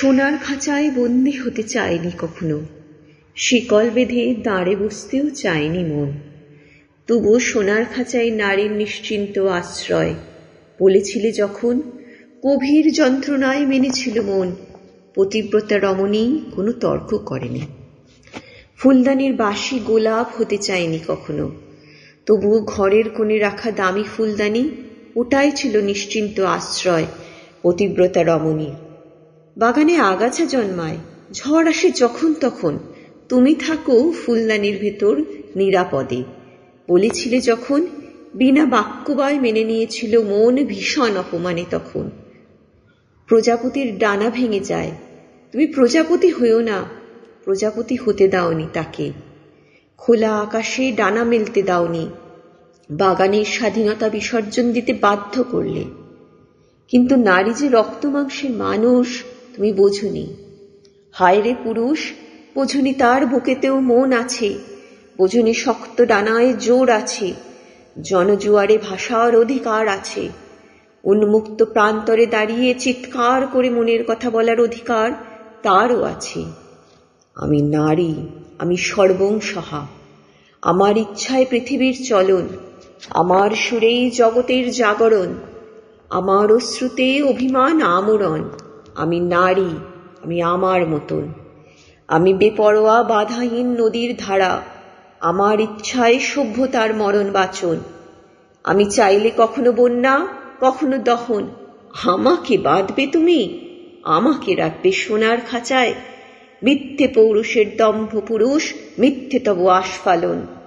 সোনার খাঁচায় বন্দি হতে চায়নি কখনো। শিকল বেঁধে দাঁড়ে বসতেও চায়নি মন। তবু সোনার খাঁচায় নারীর নিশ্চিন্ত আশ্রয়, বলেছিলে যখন, গভীর যন্ত্রণায় মেনেছিল মন, পতিব্রতা রমণী কোনো তর্ক করেনি। ফুলদানির বাসি গোলাপ হতে চায়নি কখনো, তবুও ঘরের কোণে রাখা দামি ফুলদানি, ওটাই ছিল নিশ্চিন্ত আশ্রয়, পতিব্রতা রমণীর। বাগানে আগাছা জন্মায়, ঝড় আসে যখন তখন। তুমি থাকো ফুলদানির ভেতর, নিরাপদে। বলেছিলে যখন, বিনা বাক্যবায় মেনে নিয়েছিল মন ভীষণ অপমানে তখন। প্রজাপতির ডানা ভেঙে যায়। তুমি প্রজাপতি হইও না, প্রজাপতি হতে দাওনি তাকে। খোলা আকাশে ডানা মেলতে দাওনি। বাগানের স্বাধীনতা বিসর্জন দিতে বাধ্য করলে। কিন্তু নারী যে রক্ত মাংসের মানুষ তুমি বোঝনি। হায় রে পুরুষ, বোঝনি তার বুকেতেও মন আছে। বোঝনি শক্ত ডানায় জোর আছে। জনজুয়ারে ভাষার অধিকার আছে। উন্মুক্ত প্রান্তরে দাঁড়িয়ে চিৎকার করে মনের কথা বলার অধিকার তারও আছে। আমি নারী, আমি সর্বংসহা। আমার ইচ্ছায় পৃথিবীর চলন, আমার সুরেই জগতের জাগরণ, আমার অশ্রুতে অভিমান আমরণ। আমি নারী, আমি আমার মতন। আমি বেপরোয়া বাধাহীন নদীর ধারা, আমার ইচ্ছায় সভ্যতার মরণ বাচন আমি চাইলে কখনো বন্যা, কখনো দহন। আমাকে বাঁধবে তুমি? আমাকে রাখবে সোনার খাঁচায়? মিথ্যে পৌরুষের দম্ভ পুরুষ, মিথ্যে তব আস্ফালন।